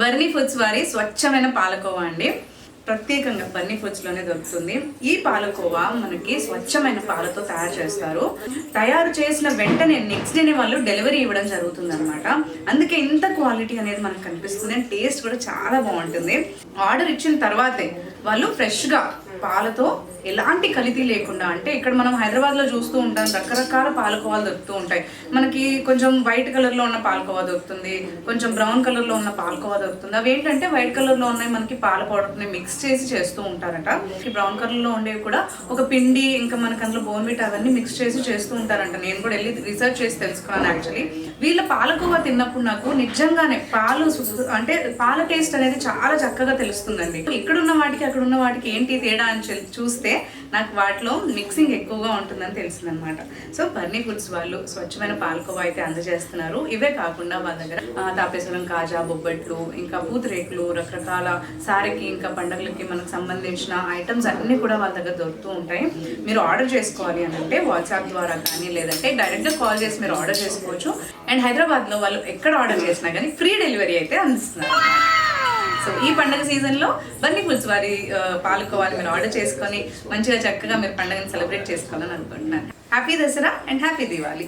బర్నీ foods వారి స్వచ్ఛమైన పాలకోవా అండి. ప్రత్యేకంగా బన్నీ ఫుడ్స్లోనే దొరుకుతుంది. ఈ పాలకోవా మనకి స్వచ్ఛమైన పాలతో తయారు చేస్తారు. తయారు చేసిన వెంటనే నెక్స్ట్ డేనే వాళ్ళు డెలివరీ ఇవ్వడం జరుగుతుంది అనమాట అందుకే ఇంత క్వాలిటీ అనేది మనకు కనిపిస్తుంది. టేస్ట్ కూడా చాలా బాగుంటుంది. ఆర్డర్ ఇచ్చిన తర్వాతే వాళ్ళు ఫ్రెష్గా పాలతో ఎలాంటి కలితీ లేకుండా అంటే ఇక్కడ మనం హైదరాబాద్లో చూస్తూ ఉంటాం రకరకాల పాలకోవాలు దొరుకుతూ ఉంటాయి. మనకి కొంచెం వైట్ కలర్లో ఉన్న పాలకోవా దొరుకుతుంది కొంచెం బ్రౌన్ కలర్లో ఉన్న పాలకోవా దొరుకుతుంది. అవి ఏంటంటే వైట్ కలర్లో ఉన్నాయి మనకి పాల పౌడర్ని మిక్స్ చేసి చేస్తూ ఉంటారంట. ఈ బ్రౌన్ కలర్లో ఉండేవి కూడా ఒక పిండి ఇంకా మనకి అందులో బోన్విట్ అవన్నీ మిక్స్ చేసి చేస్తూ ఉంటారంట. నేను కూడా వెళ్ళి రీసెర్చ్ చేసి తెలుసుకున్నాను యాక్చువల్లీ. వీళ్ళ పాలకోవా తిన్నప్పుడు నాకు నిజంగానే పాలు అంటే పాల టేస్ట్ అనేది చాలా చక్కగా తెలుస్తుందండి. ఇక్కడ ఉన్న వాటికి అక్కడ ఉన్న వాటికి ఏంటి తేడా అని చూస్తే చూస్తే నాకు వాటిలో మిక్సింగ్ ఎక్కువగా ఉంటుందని తెలిసిందనమాట. సో బర్నీ ఫుడ్స్ వాళ్ళు స్వచ్ఛమైన పాలకోవా అయితే అందజేస్తున్నారు. ఇవే కాకుండా వాళ్ళ దగ్గర తాపేశ్వరం కాజా బొబ్బట్లు ఇంకా పూతరేకులు రకరకాల సారీకి ఇంకా పండుగలకి మనకు సంబంధించిన ఐటమ్స్ అన్నీ కూడా వాళ్ళ దగ్గర దొరుకుతూ ఉంటాయి. మీరు ఆర్డర్ చేసుకోవాలి అని అంటే వాట్సాప్ ద్వారా కానీ లేదంటే డైరెక్ట్గా కాల్ చేసి మీరు ఆర్డర్ చేసుకోవచ్చు. అండ్ హైదరాబాద్లో వాళ్ళు ఎక్కడ ఆర్డర్ చేసినా కానీ ఫ్రీ డెలివరీ అయితే అందిస్తున్నారు. సో ఈ పండుగ సీజన్లో బన్నీ పులుసు వారి పాలుకోవాలి మీరు ఆర్డర్ చేసుకొని మంచిగా చక్కగా మీరు పండుగను సెలబ్రేట్ చేసుకోవాలని అనుకుంటున్నాను. Happy Dasara and happy Diwali